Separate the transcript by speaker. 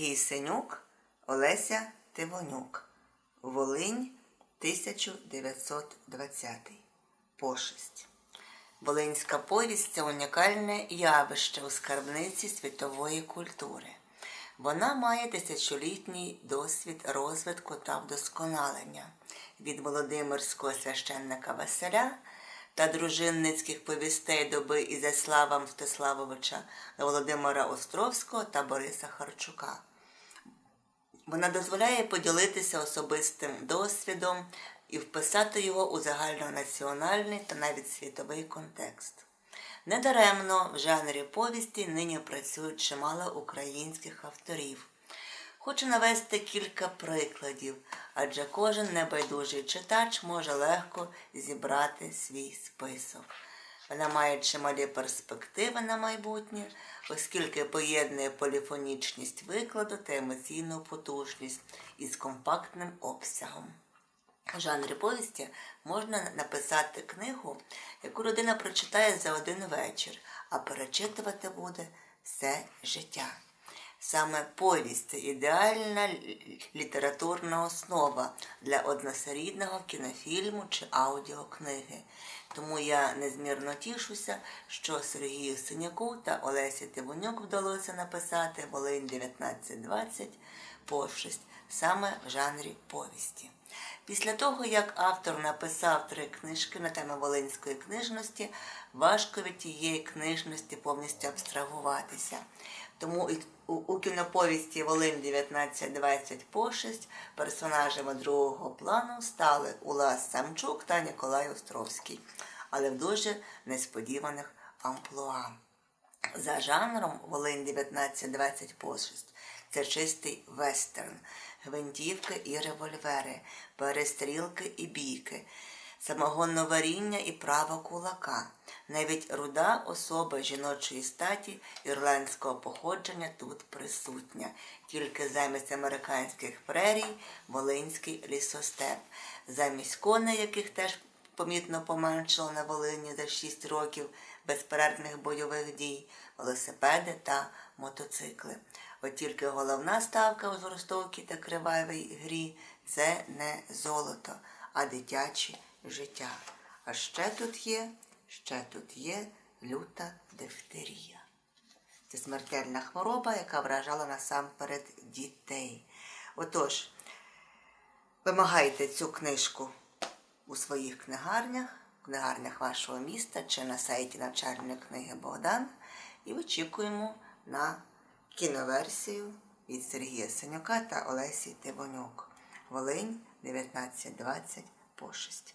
Speaker 1: Сенюк, Олеся Тивонюк. Волинь 1920. Пошесть. Волинська повість це унікальне явище у скарбниці світової культури. Вона має тисячолітній досвід розвитку та вдосконалення від Володимирського священника Василя та дружинницьких повістей доби Ізяслава Мстиславовича Володимира Островського та Бориса Харчука. Вона дозволяє поділитися особистим досвідом і вписати його у загальнонаціональний та навіть світовий контекст. Недаремно в жанрі повісті нині працюють чимало українських авторів. Хочу навести кілька прикладів, адже кожен небайдужий читач може легко зібрати свій список. Вона має чималі перспективи на майбутнє, оскільки поєднує поліфонічність викладу та емоційну потужність із компактним обсягом. У жанрі повісті можна написати книгу, яку людина прочитає за один вечір, а перечитувати буде все життя. Саме повість це ідеальна літературна основа для односерідного кінофільму чи аудіокниги. Тому я незмірно тішуся, що Сергію Синяку та Олесі Тивонюк вдалося написати Волинь 1920 пошесть саме в жанрі повісті. Після того, як автор написав три книжки на тему Волинської книжності, важко від тієї книжності повністю абстрагуватися. Тому у кіноповісті Волин 1920 пошесть персонажами другого плану стали Улас Самчук та Ніколай Островський, але в дуже несподіваних амплуа. За жанром Волин 1920 пошесть це чистий вестерн, гвинтівки і револьвери, перестрілки і бійки самогонноваріння і право кулака. Навіть руда особа жіночої статі ірландського походження тут присутня, тільки замість американських прерій Волинський лісостеп, замість коней, яких теж помітно поменшало на Волині за 6 років безперервних бойових дій, велосипеди та мотоцикли. От тільки головна ставка у зростовкій та кривавій грі це не золото, а дитячі життя. А ще тут є, ще тут є люта дифтерія. Це смертельна хвороба, яка вражала насамперед дітей. Отож, вимагайте цю книжку у своїх книгарнях, в книгарнях вашого міста чи на сайті навчальної книги Богдан. І очікуємо на кіноверсію від Сергія Синюка та Олесі Тивонюк. Волинь 1920 пошесть.